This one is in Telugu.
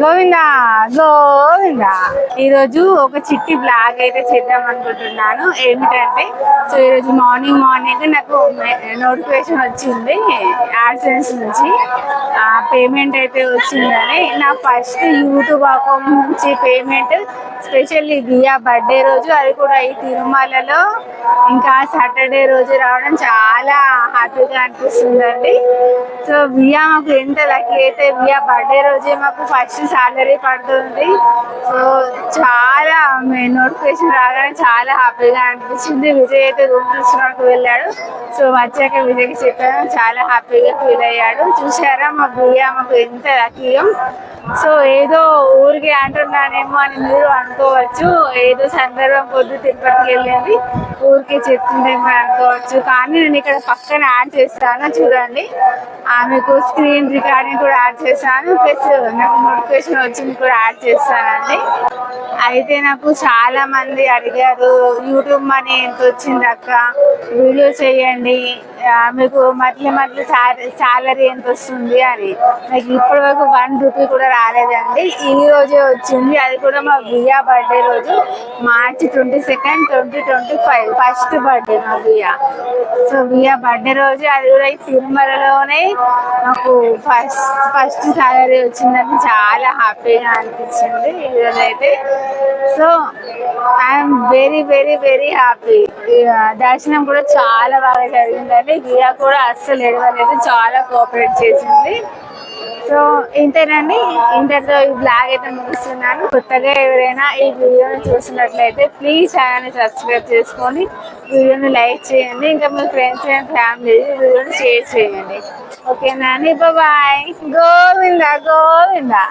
గోవిందా గోవిందా ఈరోజు ఒక చిట్టి బ్లాగ్ అయితే చేద్దాం అనుకుంటున్నాను. ఏమిటంటే సో ఈరోజు మార్నింగ్ మార్నింగ్ నాకు నోటిఫికేషన్ వచ్చింది యాడ్సెన్స్ నుంచి. పేమెంట్ అయితే వచ్చిందని. నా ఫస్ట్ యూట్యూబ్ అకౌంట్ నుంచి పేమెంట్ స్పెషల్లీ బియా బర్త్డే రోజు అది కూడా ఈ తిరుమలలో. ఇంకా సాటర్డే రోజు రావడం చాలా హ్యాపీగా అనిపిస్తుందండి. సో బియా మాకు ఎంత లక్కీ అయితే బియా బర్త్డే రోజే మాకు ఫస్ట్ సాలరీ పడుతుంది. సో చాలా నోటిఫికేషన్ రాగానే చాలా హ్యాపీగా అనిపించింది. విజయ్ అయితే రూమ్ చూసుకోవడానికి వెళ్ళాడు. సో వచ్చాక విజయ్కి చెప్పాను చాలా హ్యాపీగా ఫీల్ అయ్యాడు. చూసారా మా బియ్య మాకు ఎంత లక్కీయో. సో ఏదో ఊరికి అంటున్నానేమో అని మీరు అనుకోవచ్చు. ఏదో సందర్భం కొద్ది తిరుపతికి వెళ్ళింది. ఊరికే చెప్తుందేమో అనుకోవచ్చు. కానీ నేను ఇక్కడ పక్కన యాడ్ చేస్తాను చూడండి. ఆమెకు స్క్రీన్ రికార్డింగ్ కూడా యాడ్ చేస్తాను. ప్లస్ నాకు నోటిఫికేషన్ వచ్చింది కూడా యాడ్ చేస్తానండి. అయితే నాకు చాలా మంది అడిగారు యూట్యూబ్ మనీ ఎంత వచ్చింది అక్క? వీడియో చేయండి. మీకు మధ్య మధ్య సాలరీ ఎంత వస్తుంది అని. నాకు ఇప్పటి వరకు వన్ రూపీ కూడా రాలేదండి. ఈ రోజే వచ్చింది. అది కూడా మా బియ్యా బర్త్డే రోజు. March twenty second twenty twenty five first birthday మా బియ్యా సో బియ్యా బర్త్డే రోజు అది కూడా ఈ తిరుమలలోనే నాకు ఫస్ట్ ఫస్ట్ సాలరీ వచ్చిందని చాలా హ్యాపీగా అనిపించింది ఈరోజు అయితే so I'm very very very happy దర్శనం కూడా చాలా బాగా జరిగిందండి. గియా కూడా అస్సలు ఎడవలేదు చాలా కోఆపరేట్ చేసింది. సో ఇంతేనండి. ఇంతటితో ఈ బ్లాగ్ అయితే ముగిస్తున్నాను. కొత్తగా ఎవరైనా ఈ వీడియోని చూసినట్లయితే ప్లీజ్ ఛానల్ని సబ్స్క్రైబ్ చేసుకొని వీడియోని లైక్ చేయండి. ఇంకా మీ ఫ్రెండ్స్ అండ్ ఫ్యామిలీ వీడియోని షేర్ చేయండి. ఓకేనా అండి బాయ్ గోవిందా గోవిందా.